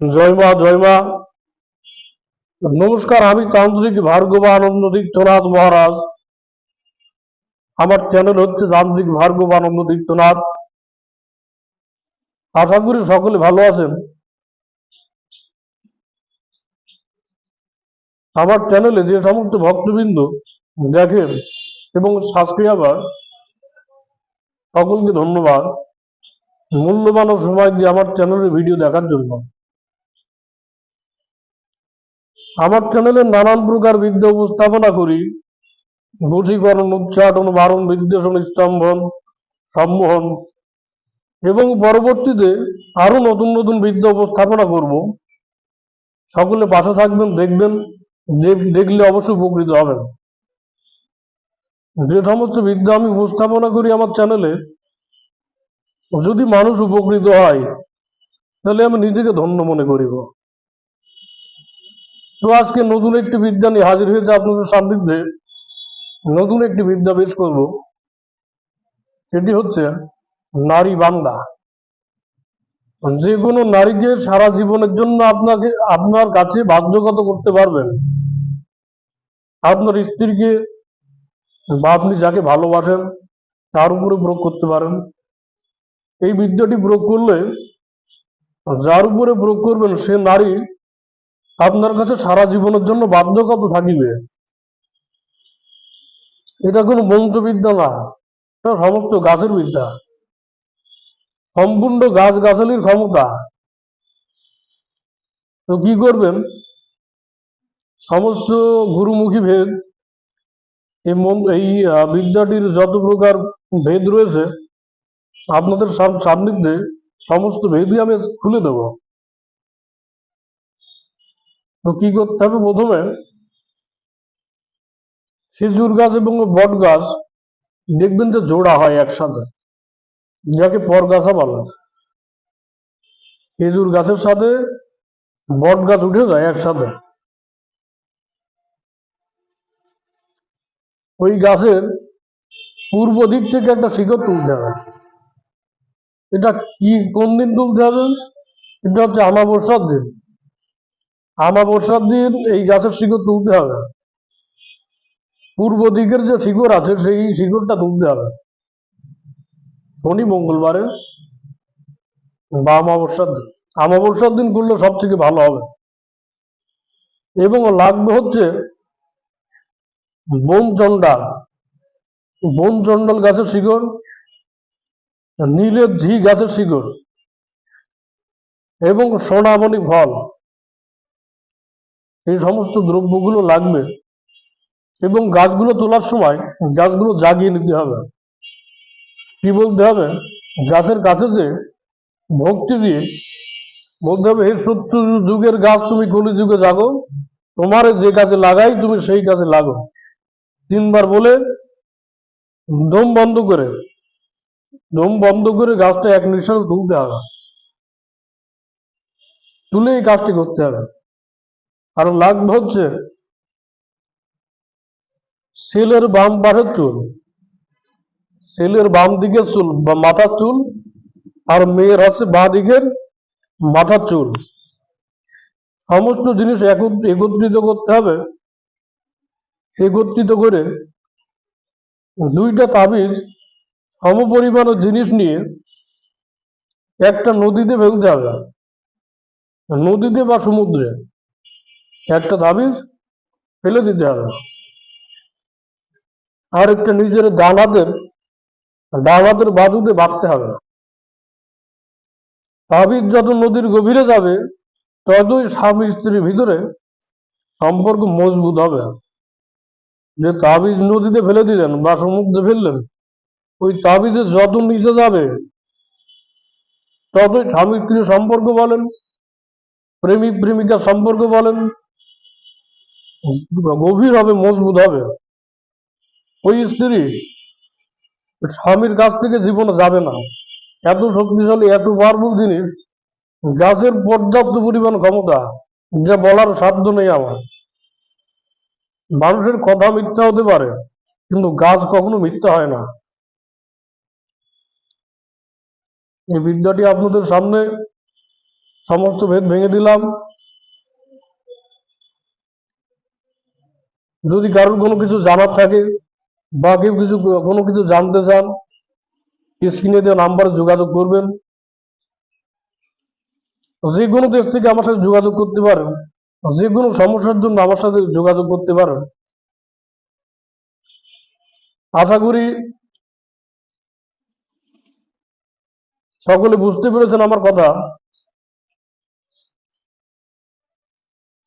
জয় মা নমস্কার, আমি তান্ত্রিক ভার্গবানন্দ তীর্থনাথ মহারাজ। আমার চ্যানেল হচ্ছে তান্ত্রিক ভার্গবানন্দ তীর্থনাথ আশা করি সকলে ভালো আছেন। আমার চ্যানেলে যে সমস্ত ভক্তবৃন্দ দেখেন এবং সাবস্ক্রাইবার, সকলকে ধন্যবাদ। মূল্যবান সময় দিয়ে আমার চ্যানেলের ভিডিও দেখার জন্য। আমার চ্যানেলে নানান প্রকার বিদ্যা উপস্থাপনা করি। বশীকরণ উচ্চাটন বারণ, বিদ্বেষণ, স্তম্ভন, সম্মোহন এবং পরবর্তীতে আরও নতুন নতুন বিদ্যা উপস্থাপনা করব। সকলে পাশে থাকবেন, দেখবেন, দেখ- দেখলে অবশ্যই উপকৃত হবেন। যে সমস্ত বিদ্যা আমি উপস্থাপনা করি আমার চ্যানেলে যদি মানুষ উপকৃত হয়, তাহলে আমি নিজেকে ধন্য মনে করিব। তো আজকে নতুন একটি বিদ্যা নিয়ে হাজির হয়েছে আপনাদের সান্নিধ্যে। নতুন একটি বিদ্যা পেশ করব। সেটি হচ্ছে নারী বাংলা যে কোনো নারীকে সারা জীবনের জন্য আপনাকে আপনার কাছে বাধ্যগত করতে পারবেন। আপনার স্ত্রীকে বা আপনি যাকে ভালোবাসেন, তার উপরে প্রয়োগ করতে পারেন। এই বিদ্যাটি প্রয়োগ করলে, যার উপরে প্রয়োগ করবেন সে নারী আপনার কাছে সারা জীবনের জন্য বাধ্যগত থাকিবে। এটা কোনো বংশবিদ্যা না, এটা সমস্ত গাছের বিদ্যা। সম্পূর্ণ গাছ গাছালির ক্ষমতা। তো কি করবেন? সমস্ত গুরুমুখী ভেদ, এই বিদ্যাটির যত প্রকার ভেদ রয়েছে, আপনাদের সাম- সান্নিধ্যে সমস্ত ভেদই আমি খুলে দেব। তো কি করতে হবে? প্রথমে খেজুর গাছ এবং বট গাছ দেখবেন যে জোড়া হয় একসাথে, যাকে পরগাছা বলে। খেজুর গাছের সাথে বট গাছ উঠে যায় একসাথে। ওই গাছের পূর্ব দিক থেকে একটা শিকড় তুলতে হবে। এটা কি, কোন দিন তুলতে হবে? এটা হচ্ছে আমাবস্যার দিন। আমাবস্যার দিন এই গাছের শিকড় তুলতে হবে। পূর্ব দিকের যে শিকড় আছে, সেই শিকড়টা তুলতে হবে। শনি মঙ্গলবারে বা অমাবস্যার দিন। অমাবস্যার দিন করলে সব থেকে ভালো হবে। এবং লাগবে হচ্ছে বন চন্ডাল বন গাছের শিকড়, নীলের ঝি গাছের শিকড় এবং সোনামণি ফল। এই সমস্ত দ্রব্যগুলো লাগবে। এবং গাছগুলো তোলার সময় গাছগুলো জাগিয়ে নিতে হবে। কি বলতে হবে? গাছের কাছে যে ভক্তি দিয়ে বলতে হবে, হে সত্য যুগের গাছ, তুমি কলি যুগে জাগো। তোমার যে কাজে লাগাই, তুমি সেই কাজে লাগো। তিনবার বলে দম বন্ধ করে, দম বন্ধ করে গাছটা এক নিঃশ্বাস তুলতে হবে। তুলে এই কাজটি করতে হবে। আর লাগবে হচ্ছে সেলের বাম পাশের চুল। সেলের বাম দিকের চুল, বা মাথার চুল, আর মেয়ের হচ্ছে বাঁ দিকের মাথার চুল। সমস্ত জিনিস একত্র- একত্রিত করতে হবে। একত্রিত করে দুইটা তাবিজ সমপরিমাণ জিনিস নিয়ে একটা নদীতে ফেলতে হবে নদীতে বা সমুদ্রে। একটা তাবিজ ফেলে দিতে হবে। আর একটা নিজের ডান হাতের ডান হাতের বাজুতে বাঁধতে হবে। তাবিজ যত নদীর গভীরে যাবে, ততই স্বামী স্ত্রীর ভিতরে সম্পর্ক মজবুত হবে। যে তাবিজ নদীতে ফেলে দিলেন বা সমুদ্রে ফেললেন, ওই তাবিজে যত নিচে যাবে, ততই স্বামী স্ত্রীর সম্পর্ক বলেন প্রেমিক প্রেমিকার সম্পর্ক বলেন গভীর হবে মজবুত হবে। ওই স্ত্রী স্বামীর কাছ থেকে জীবনে যাবে না। এত শক্তিশালী, এত পাওয়ারফুল জিনিস, গাছের পর্যাপ্ত পরিমাণ ক্ষমতা, যা বলার সাধ্য নেই আমার। মানুষের কথা মিথ্যা হতে পারে, কিন্তু গাছ কখনো মিথ্যা হয় না। এই বিদ্যাটি আপনাদের সামনে সমস্ত ভেদ ভেঙে দিলাম। যদি কারোর কোনো কিছু জানার থাকে বা কেউ কিছু কোনো কিছু জানতে চান স্ক্রিনে দেওয়া নাম্বারে যোগাযোগ করবেন। যে কোনো দেশ থেকে আমার সাথে যোগাযোগ করতে পারেন। যে কোনো সমস্যার জন্য আমার সাথে যোগাযোগ করতে পারেন। আশা করি সকলে বুঝতে পেরেছেন আমার কথা।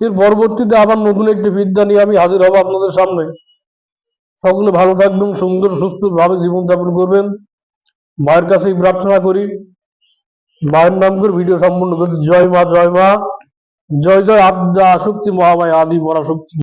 এর পরবর্তীতে আবার নতুন একটি বিদ্যা নিয়ে আমি হাজির হব আপনাদের সামনে। সকলে ভালো থাকবেন, সুন্দর, সুস্থভাবে জীবনযাপন করবেন। মায়ের কাছেই প্রার্থনা করি। মায়ের নাম করে ভিডিও সম্পূর্ণ করছি। জয় মা জয় মা। জয় জয় আদ্যা শক্তি মহামায়, আদি পরাশক্তি।